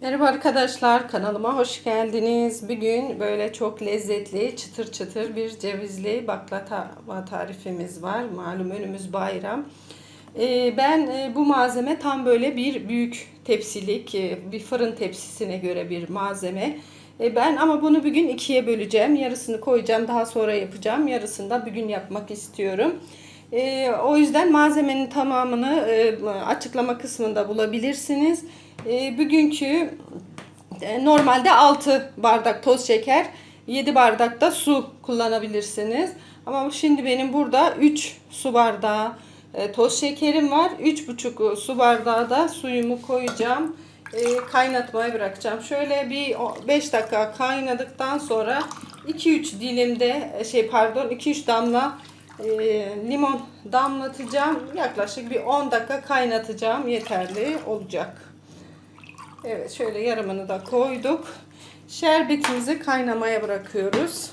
Merhaba arkadaşlar kanalıma hoş geldiniz. Bugün böyle çok lezzetli çıtır çıtır bir cevizli baklava tarifimiz var. Malum önümüz bayram. Ee, ben e, bu malzeme tam böyle bir büyük tepsilik e, bir fırın tepsisine göre bir malzeme. E, Ben ama bunu bugün ikiye böleceğim. Yarısını koyacağım daha sonra yapacağım. Yarısını da bugün yapmak istiyorum. O yüzden malzemenin tamamını açıklama kısmında bulabilirsiniz. E, bugünkü e, normalde 6 bardak toz şeker, 7 bardak da su kullanabilirsiniz. Ama şimdi benim burada 3 su bardağı e, toz şekerim var. 3,5 su bardağı da suyumu koyacağım. E, kaynatmaya bırakacağım. Şöyle bir 5 dakika kaynadıktan sonra 2-3 dilimde e, şey pardon 2-3 damla e, limon damlatacağım. Yaklaşık bir 10 dakika kaynatacağım. Yeterli olacak. Evet şöyle yarımını da koyduk. Şerbetimizi kaynamaya bırakıyoruz.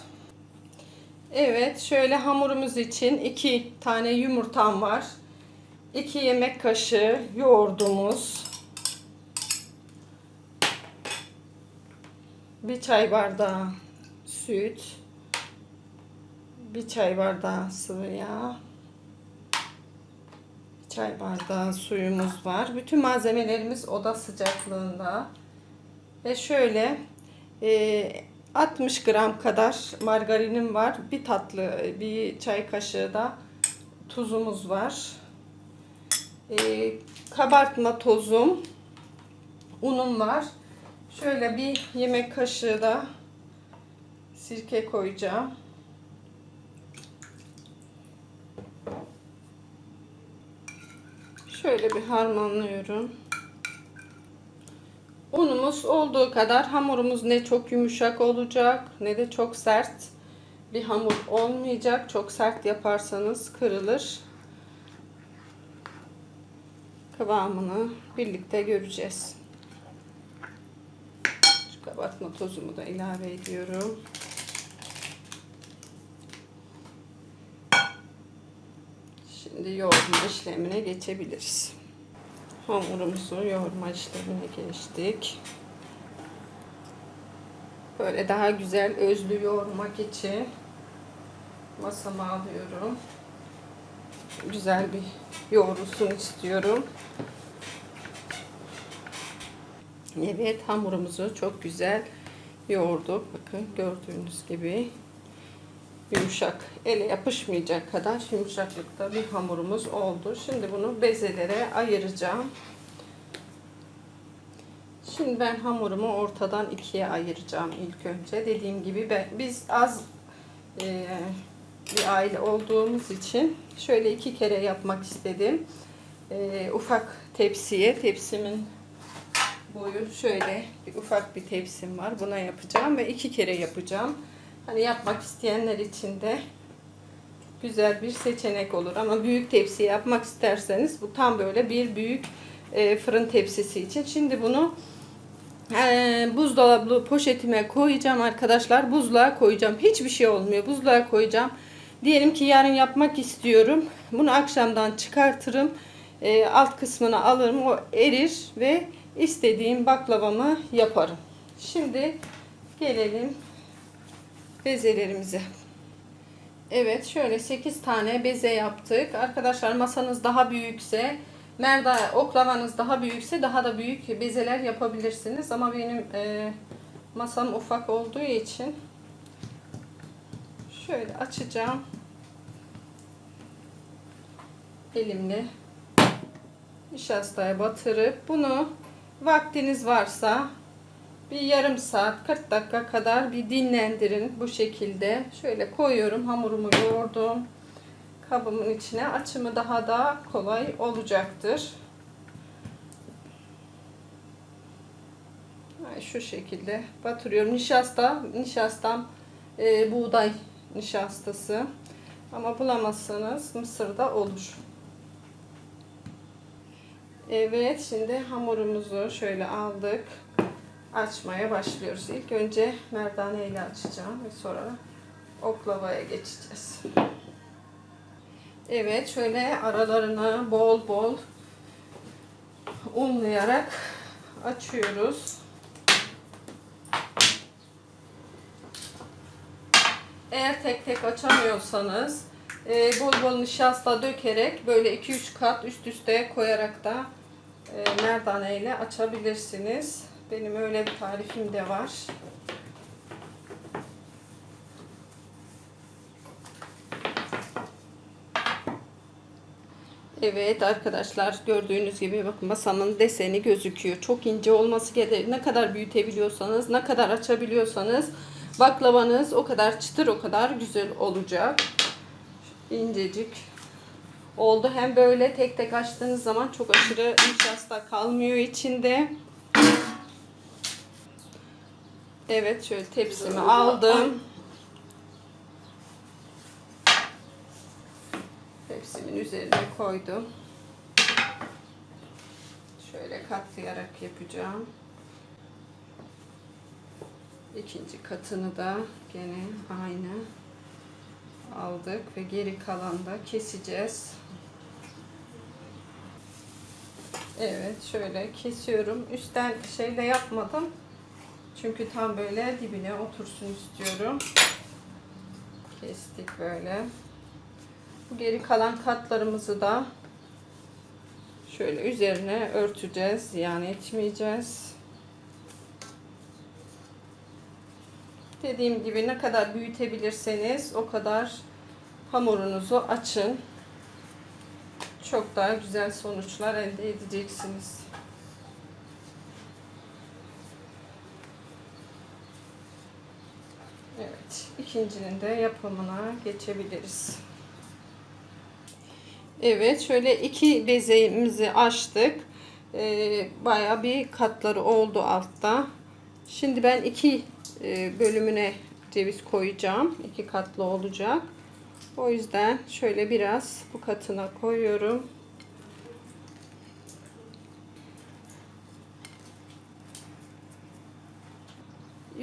Evet şöyle hamurumuz için 2 tane yumurtam var. 2 yemek kaşığı yoğurdumuz. Bir çay bardağı süt. Bir çay bardağı sıvı yağ çay bardağı suyumuz var. Bütün malzemelerimiz oda sıcaklığında. Ve şöyle e, 60 gram kadar margarinim var. Bir tatlı, bir çay kaşığı da tuzumuz var. E, kabartma tozum, unum var. Şöyle bir yemek kaşığı da sirke koyacağım. Şöyle bir harmanlıyorum. Unumuz olduğu kadar hamurumuz ne çok yumuşak olacak ne de çok sert bir hamur olmayacak. Çok sert yaparsanız kırılır. Kıvamını birlikte göreceğiz. Şu kabartma tozumu da ilave ediyorum. Şimdi yoğurma işlemine geçebiliriz. Hamurumuzu yoğurma işlemine geçtik. Böyle daha güzel özlü yoğurmak için masama alıyorum. Güzel bir yoğurulsun istiyorum. Evet hamurumuzu çok güzel yoğurduk. Bakın gördüğünüz gibi yumuşak, ele yapışmayacak kadar yumuşaklıkta bir hamurumuz oldu. Şimdi bunu bezelere ayıracağım. Şimdi ben hamurumu ortadan ikiye ayıracağım ilk önce. Dediğim gibi ben, biz az e, bir aile olduğumuz için şöyle iki kere yapmak istedim. E, ufak tepsiye, tepsimin boyu şöyle bir ufak bir tepsim var. Buna yapacağım ve iki kere yapacağım. Hani yapmak isteyenler için de güzel bir seçenek olur. Ama büyük tepsi yapmak isterseniz bu tam böyle bir büyük e, fırın tepsisi için. Şimdi bunu e, buzdolabı poşetime koyacağım arkadaşlar. Buzluğa koyacağım. Hiçbir şey olmuyor. Buzluğa koyacağım. Diyelim ki yarın yapmak istiyorum. Bunu akşamdan çıkartırım. E, alt kısmını alırım. O erir ve istediğim baklavamı yaparım. Şimdi gelelim bezelerimize. Evet şöyle 8 tane beze yaptık. Arkadaşlar masanız daha büyükse merda oklavanız daha büyükse daha da büyük bezeler yapabilirsiniz. Ama benim e, masam ufak olduğu için şöyle açacağım. Elimle nişastaya batırıp bunu vaktiniz varsa bir yarım saat 40 dakika kadar bir dinlendirin bu şekilde. Şöyle koyuyorum hamurumu yoğurdum. Kabımın içine açımı daha da kolay olacaktır. Şu şekilde batırıyorum. Nişasta, nişastam e, buğday nişastası. Ama bulamazsanız mısırda olur. Evet şimdi hamurumuzu şöyle aldık açmaya başlıyoruz. İlk önce merdane ile açacağım ve sonra oklavaya geçeceğiz. Evet şöyle aralarını bol bol unlayarak açıyoruz. Eğer tek tek açamıyorsanız e, bol bol nişasta dökerek böyle 2-3 kat üst üste koyarak da e, merdane ile açabilirsiniz. Benim öyle bir tarifim de var. Evet arkadaşlar gördüğünüz gibi bakın masanın deseni gözüküyor. Çok ince olması gerekiyor. Ne kadar büyütebiliyorsanız, ne kadar açabiliyorsanız baklavanız o kadar çıtır, o kadar güzel olacak. İncecik oldu. Hem böyle tek tek açtığınız zaman çok aşırı nişasta kalmıyor içinde. Evet şöyle tepsimi aldım. Tepsimin üzerine koydum. Şöyle katlayarak yapacağım. İkinci katını da gene aynı aldık ve geri kalan da keseceğiz. Evet şöyle kesiyorum. Üstten şey de yapmadım. Çünkü tam böyle dibine otursun istiyorum. Kestik böyle. Bu geri kalan katlarımızı da şöyle üzerine örteceğiz. Ziyan etmeyeceğiz. Dediğim gibi ne kadar büyütebilirseniz o kadar hamurunuzu açın. Çok daha güzel sonuçlar elde edeceksiniz. Evet, ikincinin de yapımına geçebiliriz. Evet, şöyle iki bezeğimizi açtık. Ee, Baya bir katları oldu altta. Şimdi ben iki e, bölümüne ceviz koyacağım. İki katlı olacak. O yüzden şöyle biraz bu katına koyuyorum.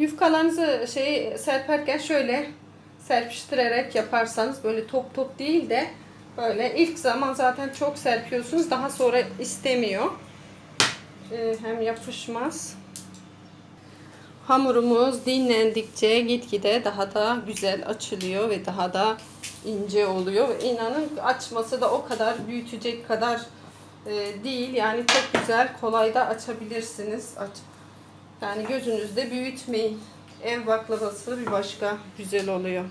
Yufkalarınızı şey serperken şöyle serpiştirerek yaparsanız böyle top top değil de böyle ilk zaman zaten çok serpiyorsunuz daha sonra istemiyor. Ee, hem yapışmaz. Hamurumuz dinlendikçe gitgide daha da güzel açılıyor ve daha da ince oluyor. Ve inanın açması da o kadar büyütecek kadar e, değil. Yani çok güzel kolay da açabilirsiniz. Aç. Yani gözünüzde büyütmeyin. Ev baklavası bir başka güzel oluyor.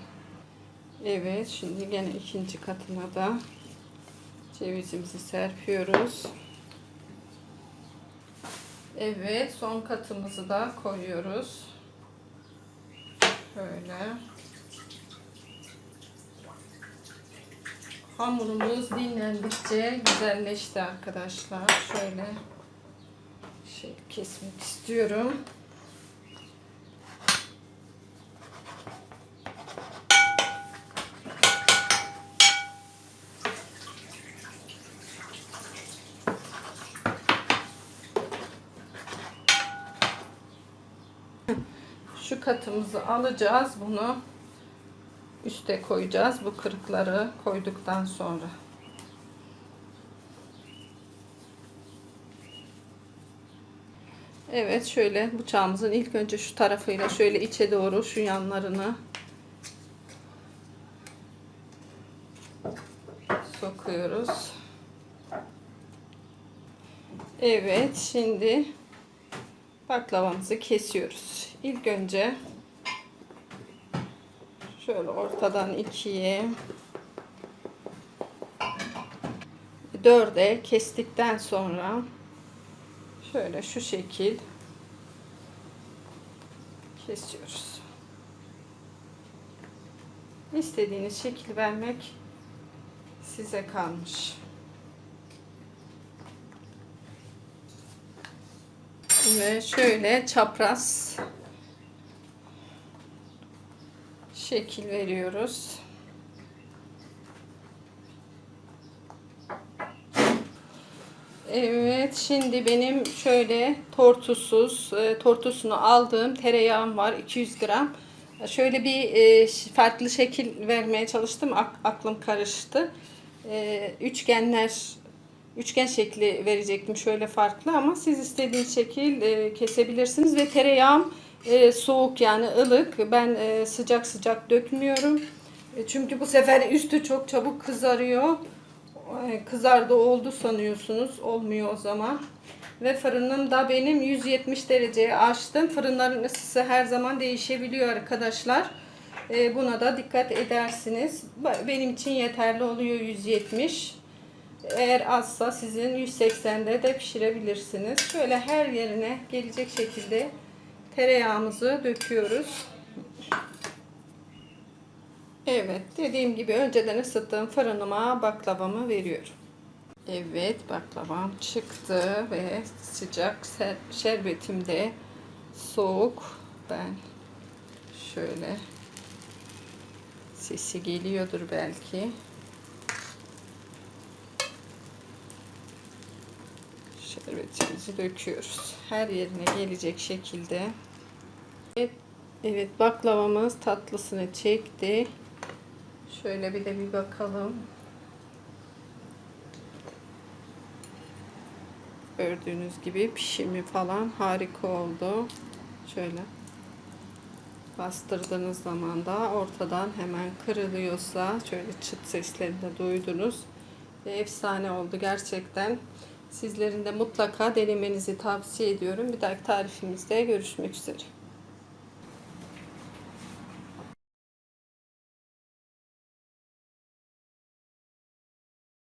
Evet şimdi gene ikinci katına da cevizimizi serpiyoruz. Evet, son katımızı da koyuyoruz. Şöyle. Hamurumuz dinlendikçe güzelleşti arkadaşlar. Şöyle şey kesmek istiyorum. Şu katımızı alacağız. Bunu üste koyacağız. Bu kırıkları koyduktan sonra. Evet şöyle bıçağımızın ilk önce şu tarafıyla şöyle içe doğru şu yanlarını sokuyoruz. Evet şimdi baklavamızı kesiyoruz. İlk önce şöyle ortadan ikiye dörde kestikten sonra şöyle şu şekil kesiyoruz. İstediğiniz şekil vermek size kalmış. Ve şöyle çapraz şekil veriyoruz. Evet şimdi benim şöyle tortusuz e, tortusunu aldığım tereyağım var 200 gram. Şöyle bir e, farklı şekil vermeye çalıştım. Ak- aklım karıştı. E, üçgenler üçgen şekli verecektim şöyle farklı ama siz istediğiniz şekil e, kesebilirsiniz ve tereyağım e, soğuk yani ılık. Ben e, sıcak sıcak dökmüyorum. E, çünkü bu sefer üstü çok çabuk kızarıyor. Kızardı oldu sanıyorsunuz. Olmuyor o zaman. Ve fırınım da benim 170 dereceye açtım. Fırınların ısısı her zaman değişebiliyor arkadaşlar. E, buna da dikkat edersiniz. Benim için yeterli oluyor 170. Eğer azsa sizin 180'de de pişirebilirsiniz. Şöyle her yerine gelecek şekilde tereyağımızı döküyoruz. Evet, dediğim gibi önceden ısıttığım fırınıma baklavamı veriyorum. Evet, baklavam çıktı ve sıcak şerbetim de soğuk. Ben şöyle sesi geliyordur belki. Şerbetimizi döküyoruz. Her yerine gelecek şekilde. Evet, evet baklavamız tatlısını çekti. Şöyle bir de bir bakalım. Gördüğünüz gibi pişimi falan harika oldu. Şöyle bastırdığınız zaman da ortadan hemen kırılıyorsa şöyle çıt seslerini de duydunuz. Ve efsane oldu gerçekten. Sizlerin de mutlaka denemenizi tavsiye ediyorum. Bir dahaki tarifimizde görüşmek üzere.